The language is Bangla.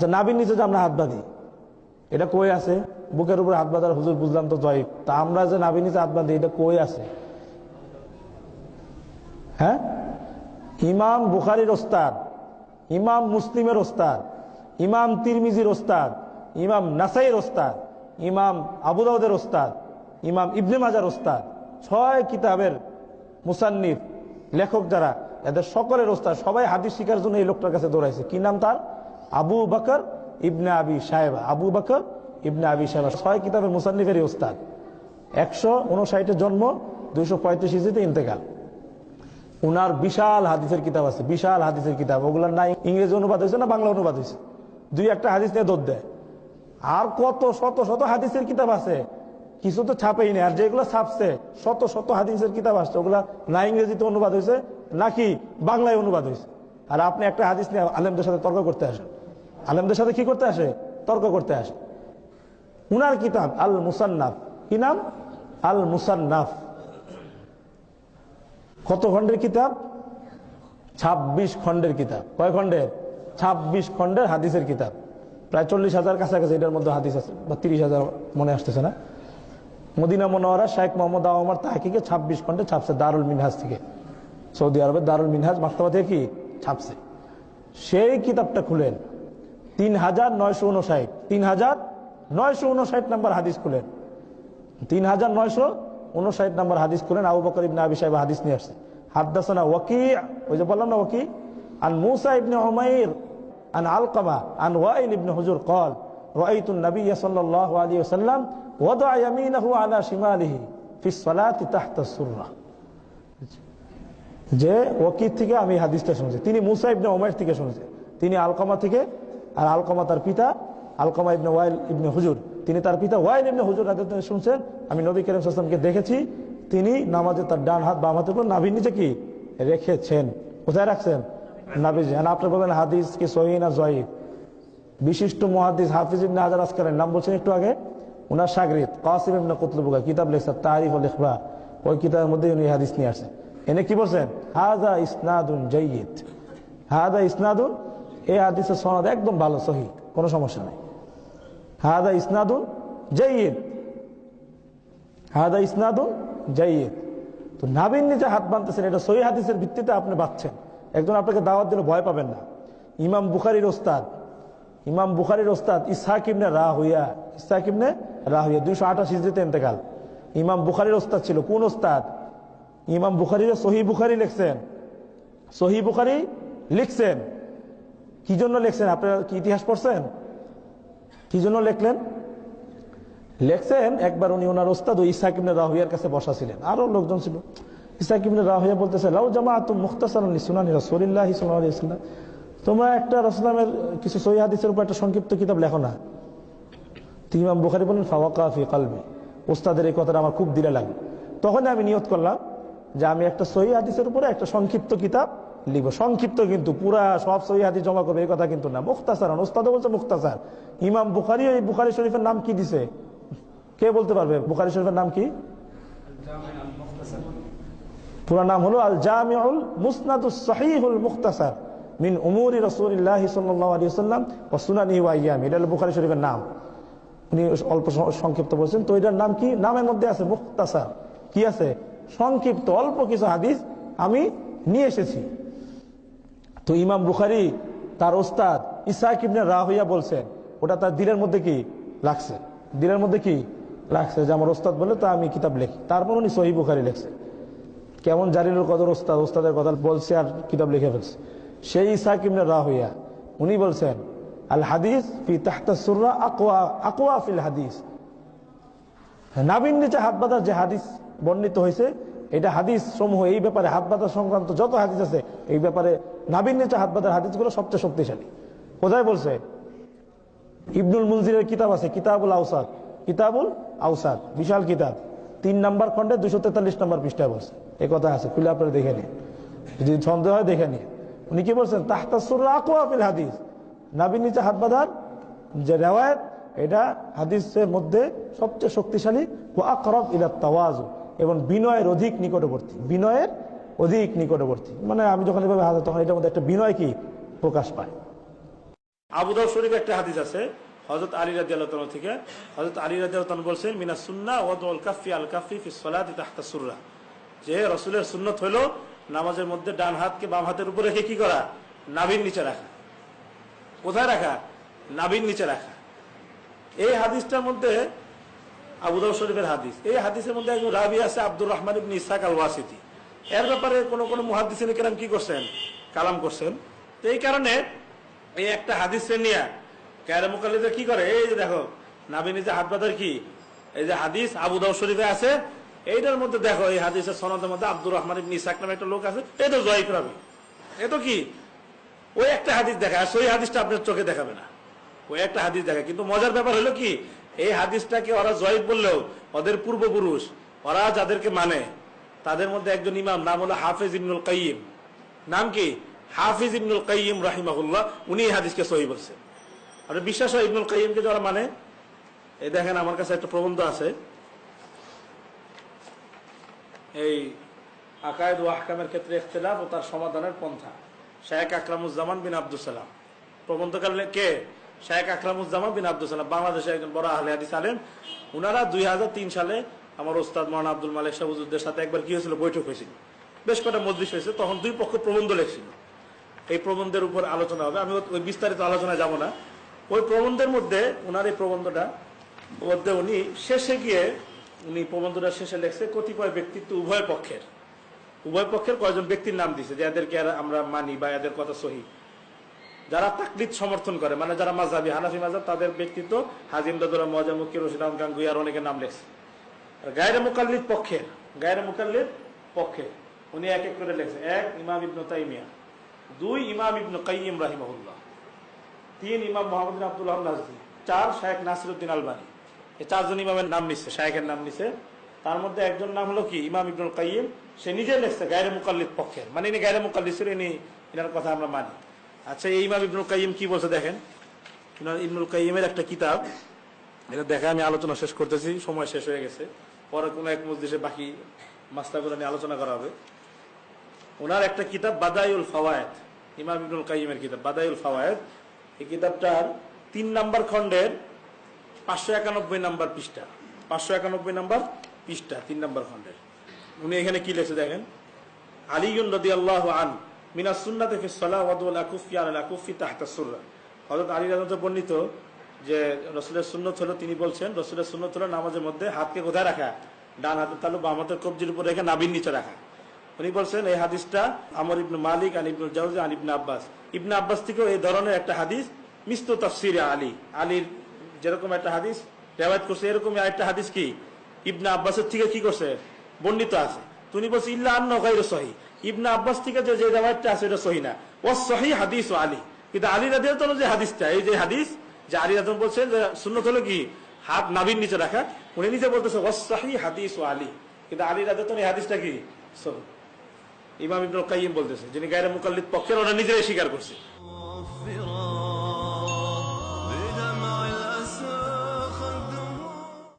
আচ্ছা নাবির নিচে যে আমরা হাত বাঁধি, এটা কই আছে? বুকের উপর হাত বাঁধার হুজুর বুঝলাম তো জয় তা আমরা যে নাবির নিচে হাত বাঁধি, এটা কই আছে? হ্যাঁ? ইমাম বুখারির ওস্তাদ, ইমাম মুসলিমের ওস্তাদ, ইমাম তিরমিজির ওস্তাদ, ইমাম নাসাইয়ের ওস্তাদ, ইমাম আবুদাউদের ওস্তাদ, ইমাম ইবনে মাজার ওস্তাদ, ছয় কিতাবের মুসান্নিফ, লেখক যারা, এদের সকলের ওস্তাদ, সবাই হাদিস শিকার জন্য এই লোকটার কাছে দৌড়াইছে। কি নাম তার? আবু বকর ইবনে আবি সাহেবা আবু বকর ইবনে আবি সাহেবা ছয় কিতাবের মুসান্নিফেরই ওস্তাদ। একশো উনষাটের জন্ম, দুইশো পঁয়ত্রিশ ইঞ্চিতে ইন্তেকাল। উনার বিশাল হাদিসের কিতাব আছে, বিশাল হাদিসের কিতাব। ওগুলোর না ইংরেজি অনুবাদ হয়েছে না বাংলা অনুবাদ হয়েছে দুই একটা হাদিস নিয়ে দৌড় দেয়। আর কত শত শত হাদিসের কিতাব আছে? কিছু তো ছাপেই নেই। আর যেগুলো ছাপছে, শত শত হাদিসের কিতাব আসছে। ওগুলা না ইংরেজিতে অনুবাদ হয়েছে নাকি বাংলায় অনুবাদ হয়েছে আর আপনি একটা হাদিস নিয়ে আলেমদের সাথে তর্ক করতে আসেন। আলেমদের সাথে কি করতে আসে? তর্ক করতে আসে। উনার কিতাব আল মুসান্নাফ কি নাম? আল মুসান্নাফ কত খণ্ডের কিতাব? ২৬ খণ্ডের কিতাব। কয় খণ্ডের? ২৬ খণ্ডের হাদিসের কিতাব। প্রায় চল্লিশ হাজার কাছাকাছি এটার মধ্যে হাদিস আছে, বা তিরিশ হাজার মনে আসতেছে না। Medina Munawwara Sheikh Mohammad Ahmar তাহিকে ছাব্বিশ খণ্ডে ছাপছে দারুল মিনহাজ থেকে। সৌদি আরবের দারুল মিনহাজ মাক্তবা থেকে কি? ছাপছে। সেই কিতাবটা খুলেন। তিন হাজার নয়শো উনষাট তিন হাজার নয়শো উনষাট নাম্বার হাদিস খুলেন তিন হাজার নয়শো উনষাট নম্বর হাদিস করেন আবু বকর ইবনে আবি সাহেব হাদিস নিয়ে আসছে হাদ্দাসানা ওয়াকি ওই যে বললাম না ওয়াকি আন মুসা ইবনে উমাইর আন আলকামা আন ওয়াইল ইবনে হুজুর قال رأيت النبي صلى الله عليه وسلم وضع يمينه على شماله في الصلاة تحت السرة যে ওকির থেকে আমি এই হাদিসটা শুনেছি তিনি মুসা ইবনে উমাইর থেকে শুনেছেন তিনি আলকামা থেকে আর আলকমা তার পিতা, আলকমা ইবনে ওয়াইল ইবনে হুজুর। তিনি তার পিতা ওয়াইল ইবনে হুজুর শুনছেন। আমি নবী করিম ওয়াসাল্লামকে দেখেছি। তিনি নামাজে তার ডান হাত বাম হাতের উপর নাভির নিচে কি? রেখেছেন। কোথায় রাখছেন? নাভি হ্যাঁ আপনি বলবেন হাদিস কি সহি না জয়ীফ বিশিষ্ট মহাদিস হাফিজ ইবনে হাজার আসকারের নাম বলছেন একটু আগে। উনার সাগরিদ কাসিম ইবনে কুতলুবুকা কিতাব লেখছেন তারিফ আল ইখবা। ওই কিতাবের মধ্যে উনি হাদিস নিয়ে আসছেন এনে কি বলছেন? হাদা ইসনাদুন জয়ীদ হাদা ইসনাদুন এই হাদিসের সনদ একদম ভালো, সহি, কোনো সমস্যা নেই। হাদা ইসনাদুন জয়ীদ হাদা ইসনাদুন জয়ীদ তো নাবিন নিচে হাত বাঁধতেছেন, এটা সহি হাদিসের ভিত্তিতে আপনি বাঁচছেন একজন আপনাকে দাওয়াত দিলে ভয় পাবেন না। ইমাম বুখারির ওস্তাদ, ইমাম বুখারির ওস্তাদ ইসাহাক ইবনে রাহুইয়া ইসাহাক ইবনে রাহুইয়া দুইশো আঠাশ হিজড়িতে ইন্তেকাল। ইমাম বুখারির ওস্তাদ ছিল, কোন ওস্তাদ? ইমাম বুখারির সহি বুখারি লিখছেন। সহি বুখারি লিখছেন। কি জন্য লিখছেন? আপনারা কি ইতিহাস পড়ছেন? কি জন্য লিখলেন? লেখছেন, একবার উনি ওনার ওস্তাদ ও ইসাক ইবনে রাহুইয়ার কাছে বসা ছিলেন। আরও লোকজন ছিল। ইসাক ইবনে রাহুইয়া বলতেছে, লাউ জামা তুম মুখতাসার সুনানি রসুলিল্লাহ তোমরা একটা রসলামের কিছু সহি হাদিসের উপর একটা সংক্ষিপ্ত কিতাব লেখো না। তিনি ইমাম বুখারি বলেন ফাওয়াকাফি কালবি। ওস্তাদের এই কথাটা আমার খুব দিলে লাগে। তখন আমি নিয়ত করলাম যে আমি একটা সহি হাদিসের উপরে একটা সংক্ষিপ্ত কিতাব লিখব। সংক্ষিপ্ত কিন্তু, পুরা সব সহি হাদিস জমা করবে, এই কথা কিন্তু না। মুখতাসার ওস্তাদ বলছে মুখতাসার। ইমাম বুখারি এই বুখারি শরীফের নাম কি দিছে? কে বলতে পারবে? বুখারি শরীফের নাম কি? পুরা নাম হলো আল জামিউল মুসনাদুস সহিহুল মুখতাসার, মিন উমুরি রাসূলিল্লাহি সাল্লাল্লাহু আলাইহি ওয়াসাল্লাম ওয়া সুনানিহি ওয়া আইয়ামি। এটা হলো বুখারী শরীফের নাম। উনি অল্প সংক্ষিপ্ত বলছেন। তো এটার নাম কি? নামের মধ্যে আছে মুখতাসার। কি আছে? সংক্ষিপ্ত, অল্প কিছু হাদিস আমি নিয়ে এসেছি। তো ইমাম বুখারি তার ওস্তাদ ইসাক ইবনে রাহুইয়া বলছেন, ওটা তার দিলের মধ্যে কি লাগছে? দিলের মধ্যে কি লাগছে? যে আমার ওস্তাদ বলে তা আমি কিতাব লিখি। তারপর উনি সহি বুখারি লিখছে। কেমন জারিলুর কদর ওস্তাদ, ওস্তাদের কথা বলছে আর কিতাব লিখে ফেলছে। সেই ইসাক ইবনে রাহুইয়া উনি বলছেন, আল হাদিস ফি তাহতা সুররা আকোয়া আকওয়া ফিল হাদিস। নাবিন নিচে হাত বাঁধার যে হাদিস বর্ণিত হয়েছে এটা হাদিস সমূহ, এই ব্যাপারে হাত বাঁধা সংক্রান্ত যত হাদিস আছে, এই ব্যাপারে নাবিন নিচে হাত বাঁধার হাদিসগুলো সবচেয়ে শক্তিশালী। কোথায় বলছে? ইবনুল মুনজিরের কিতাব আছে, কিতাবুল আউসাদ কিতাবুল আউসাদ বিশাল কিতাব। তিন নাম্বার খন্ডে দুশো তেতাল্লিশ নম্বর পৃষ্ঠায় বলছে। এই কথা আছে, খুলে আপনারা দেখে নিন। যদি সন্দেহ হয়, দেখে নিন। উনি কি বলছেন? তাহতাসুর আকোয়াফিল হাদিস। নাবিন নিচে হাত বাঁধার যে রেওয়ায়ত, এটা হাদিসের মধ্যে সবচেয়ে শক্তিশালী। ও আকরব ইলা তাওয়াজু। এবং বিনয়ের অধিক নিকটবর্তী, বিনয়ের অধিক নিকটবর্তী। মানে আমি যখন এভাবে হাতে তখন এটার মধ্যে একটা বিনয় কি প্রকাশ পায়। আবুদাউ শরীফ একটা হাদিস আছে হজরত আলী রাজি আল্লাহ থেকে। হজরত আলী রাজি আল্লাহ বলছেন, মিনা সুন্না ওয়াদ কাফি আল কাফি ফি সলাতি তাহতা সুররা। যে রসুলের সুন্নত হলো নামাজের মধ্যে ডান হাতকে বাম হাতের উপরে রেখে কি করা? নাভির নিচে রাখা। কোথায় রাখা? নাভির নিচে রাখা। এই হাদিসটার মধ্যে আবুদাউ শরীফের হাদিস। এই হাদিসের মধ্যে একজন রাবি আছে, আব্দুর রহমান ইবনে ইসাক আল ওয়াসিতি এর ব্যাপারে কোন কোন মুহাদ্দিসিন কেরাম কি করছেন? কালাম করছেন। তো এই কারণে এই একটা হাদিস নিয়ে কায়রা কি করে? এই যে দেখো, নাবি নিজে হাত বাঁধার কি? এই যে হাদিস আবুদাউ শরীফে আছে। এইটার মধ্যে দেখো, এই হাদিসের সনদের মধ্যে আব্দুর রহমান ইবনে ইসাক নামে একটা লোক আছে এই তো জয়ীফ রাবি। এ তো কি? ওই একটা হাদিস দেখা সেই হাদিসটা আপনার চোখে দেখাবে না। ওই একটা হাদিস দেখা কিন্তু মজার ব্যাপার হলো কি? এই হাদিসটাকে ওরা জয়ীব বললেও ওদের পূর্বপুরুষ, ওরা যাদেরকে মানে তাদের মধ্যে একজন ইমাম, নাম হলো হাফেজ ইবনুল কাইম নাম কি? হাফিজ ইবনুল কাইম রাহিমাহুল্লাহ, উনি এই হাদিসকে সহি বলছেন। আর বিশ্বাস হয় ইবনুল কাইমকে যারা মানে? এই দেখেন আমার কাছে একটা প্রবন্ধ আছে। এই আকায়দ ও আহকামের ক্ষেত্রে ইখতলাফ ও তার সমাধানের পন্থা। শেখ আকরামুজ্জামান বিন আব্দুল সালাম। প্রবন্ধকার কে? শেখ আকরামুজ্জামান বিন আব্দুল সালাম বাংলাদেশে একজন বড় আহলে হাদিস আলেম। উনারা দুই সালে আমার ওস্তাদ মৌলানা আব্দুল মালিক সাহুজুদ্দের সাথে একবার কি হয়েছিল? বৈঠক হয়েছিল। বেশ কটা মজলিস হয়েছে, তখন দুই পক্ষ প্রবন্ধ লেখছিল। এই প্রবন্ধের উপর আলোচনা হবে। আমি ওই বিস্তারিত আলোচনায় যাব না। ওই প্রবন্ধের মধ্যে ওনার এই প্রবন্ধটা মধ্যে উনি শেষে গিয়ে উনি প্রবন্ধটা শেষে লেখছে, কতিপয় ব্যক্তিত্ব উভয় পক্ষের। উভয় পক্ষের কয়েকজন ব্যক্তির নাম দিছে যে এদেরকে আমরা মানি বা এদের কথা সহি? যারা তাকলিদ সমর্থন করে মানে যারা মাঝাবি হানাফি মাজাব তাদের ব্যক্তিত্ব হাজিম দাদুল্লাহ মজামুকি রশিদ আহমদ গাঙ্গুই আর অনেকের নাম লেখছে। গায়রে মুকাল্লিদ পক্ষের গায়রে মুকাল্লিদ পক্ষে, উনি এক এক করে লেখছে। এক, ইমাম ইবনু তাইমিয়া, দুই, ইমাম ইবনু কাইম রাহিমাহুল্লাহ, তিন, ইমাম মোহাম্মদ আব্দুল্লাহ নাজদি চার শাহেখ নাসিরুদ্দিন আলবানী। এই চারজন ইমামের নাম নিচ্ছে শাহেখের নাম নিচ্ছে তার মধ্যে একজন নাম হলো কি? ইমাম ইবনুল কাইম সে নিজে লেখছে গায়রে মুকাল্লিদ পক্ষের মানে ইনি গায়রে মুকাল্লিদ ছিল, ইনি, ইনার কথা আমরা মানি। আচ্ছা এই ইমাম ইবনুল কাইম কি বলছে দেখেন? ইবনুল কাইমের একটা কিতাব, এটা দেখে আমি আলোচনা শেষ করতেছি, সময় শেষ হয়ে গেছে। পরে কোনো এক মসজিদে বাকি মাস্তাগুলো নিয়ে আলোচনা করা হবে। ওনার একটা কিতাব বাদাইউল ফাওয়ায়েদ, ইমাম ইবনুল কাইমের কিতাব বাদাইউল ফাওয়ায়েদ। এই কিতাবটার তিন নাম্বার খণ্ডের পাঁচশো একানব্বই নাম্বার পৃষ্ঠা, পাঁচশো একানব্বই নাম্বার পৃষ্ঠা, তিন নাম্বার খণ্ডের। উনি এখানে কি লিখে দেখেন? আলিউন রদি আল্লাহ আন মিনা সুন্নাতে ফি সালাহ যে রসুলের সুন্নত হলো তিনি বলছেন, রসুলের সুন্নত হলো নামাজের মধ্যে হাতকে কোথায় রাখা, ডান হাতের তালু বাম হাতের কবজির উপর রেখে নাবির নিচে রাখা। উনি বলছেন, এই হাদিসটা আমর ইবনু মালিক আন ইবনুল জাউজ আন ইবনে আব্বাস। ইবনে আব্বাস থেকেও এই ধরনের একটা হাদিস মিস্তু তাফসির আলী। আলীর যেরকম একটা হাদিস, রেওয়ায়ত করছে এরকম একটা হাদিস কি? ইবনা আব্বাসের থেকে কি করছে? বর্ণিত আছে। তুমি বলছো, ইল্লা আন্ন গাইর সহি ইবনে আব্বাস থেকে যে রেওয়ায়তটা আছে, এটা সহি না। ও সহি হাদিস ও আলী। কিন্তু আলী তো যে হাদিসটা, এই যে হাদিস, যে আলী রাজন বলছেন যে সুন্নত হলো কি? হাত নাবির নিচে রাখা। উনি নিজে বলতেছে ওয়াসাহি হাদিস ও আলী। কিন্তু আলী তো এই হাদিসটা কি? ইমাম ইবনুল কাইম বলতেছে, যিনি গায়রে মুকাল্লিদ পক্ষের ওরা নিজেরাই স্বীকার করছে।